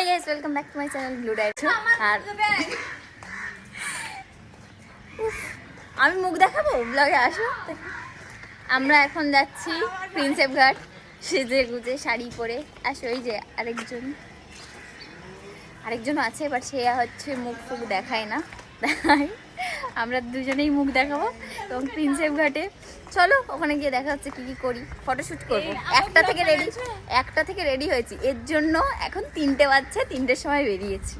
Hey guys welcome back to my channel blue diet আর আমি মুখ দেখাবো? ব্লগে আসো? আমরা এখন যাচ্ছি প্রিন্সেপ ঘাট সেজে গুজে শাড়ি পরে। আসো ওই যে আরেকজন। আরেকজন আছে বাট সে হচ্ছে মুখ ফুক দেখায় না। তাই আমরা দুজনেই মুখ দেখাবো এবং প্রিন্সেপ ঘাটে। চলো ওখানে গিয়ে দেখা হচ্ছে কি কি করি ফটোশ্যুট করব। একটা থেকে রেডি একটা থেকে রেডি হয়েছি। এর জন্য এখন তিনটে বাজছে তিনটের সময় বেরিয়েছি।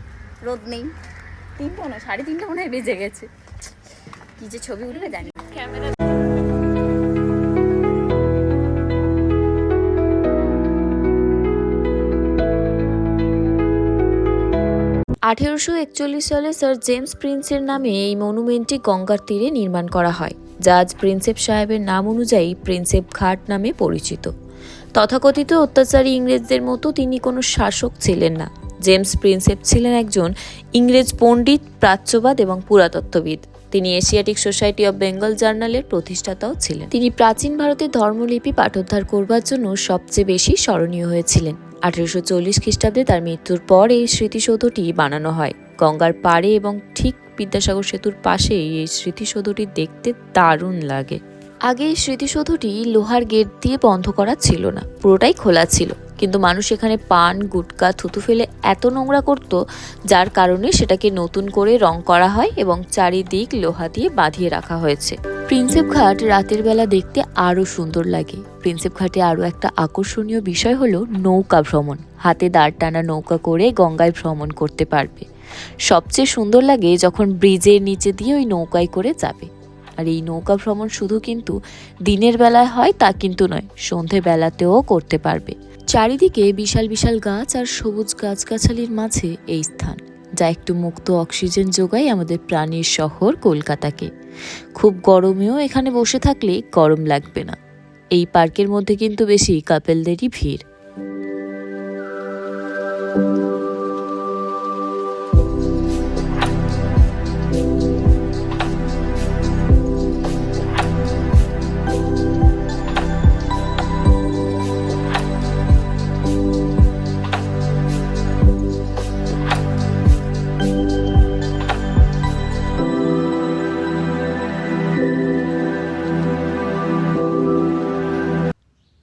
রোদ নেই। তিনটে মনে হয় সাড়ে তিনটে মনে হয় বেজে গেছে। কি যে ছবি উঠবে জানি না। আঠেরোশো একচল্লিশ সালে স্যার জেমস প্রিন্সের নামে এই মনুমেন্টটি গঙ্গার তীরে নির্মাণ করা হয়, যা আজ প্রিন্সেপ সাহেবের নাম অনুযায়ী প্রিন্সেপ ঘাট নামে পরিচিত। তথাকথিত অত্যাচারী ইংরেজদের মতো তিনি কোনো শাসক ছিলেন না। জেমস প্রিন্সেপ ছিলেন একজন ইংরেজ পণ্ডিত, প্রাচ্যবাদ এবং পুরাতত্ত্ববিদ। তিনি এশিয়াটিক সোসাইটি অব বেঙ্গল জার্নালের প্রতিষ্ঠাতাও ছিলেন। তিনি প্রাচীন ভারতের ধর্মলিপি পাঠোদ্ধার করবার জন্য সবচেয়ে বেশি স্মরণীয় হয়েছিলেন। আঠেরোশো চল্লিশ খ্রিস্টাব্দে তার মৃত্যুর পর এই স্মৃতিসৌধটি বানানো হয়। গঙ্গার পাড়ে এবং ঠিক বিদ্যাসাগর সেতুর পাশে এই স্মৃতিসৌধটি দেখতে দারুণ লাগে। আগে এই স্মৃতিসৌধটি লোহার গেট দিয়ে বন্ধ করা ছিল না, পুরোটাই খোলা ছিল। কিন্তু মানুষ এখানে পান, গুটকা, থুতু ফেলে এত নোংরা করত, যার কারণে সেটাকে নতুন করে রং করা হয় এবং চারিদিক লোহা দিয়ে বাঁধিয়ে রাখা হয়েছে। প্রিন্সেপ ঘাট রাতের বেলা দেখতে আরও সুন্দর লাগে। প্রিন্সেপ ঘাটে আরও একটা আকর্ষণীয় বিষয় হলো নৌকা ভ্রমণ। হাতে দাঁড় টানা নৌকা করে গঙ্গায় ভ্রমণ করতে পারবে। সবচেয়ে সুন্দর লাগে যখন ব্রিজের নিচে দিয়ে ওই নৌকায় করে যাবে। আর এই নৌকা ভ্রমণ শুধু কিন্তু দিনের বেলায় হয় তা কিন্তু নয় সন্ধে বেলাতেও করতে পারবে। চারিদিকে বিশাল বিশাল গাছ আর সবুজ গাছগাছালির মাঝে এই স্থান। যা একটু মুক্ত অক্সিজেন যোগায় আমাদের প্রাণীর শহর কলকাতাকে। খুব গরমেও এখানে বসে থাকলে গরম লাগবে না। এই পার্কের মধ্যে কিন্তু বেশি কাপেলদেরই ভিড়।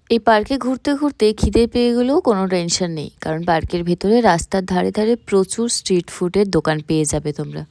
এই পার্কে ঘুরতে ঘুরতে খিদে পেয়ে গেলেও কোনো টেনশন নেই, কারণ পার্কের ভেতরে রাস্তার ধারে ধারে প্রচুর স্ট্রিট ফুডের দোকান পেয়ে যাবে তোমরা।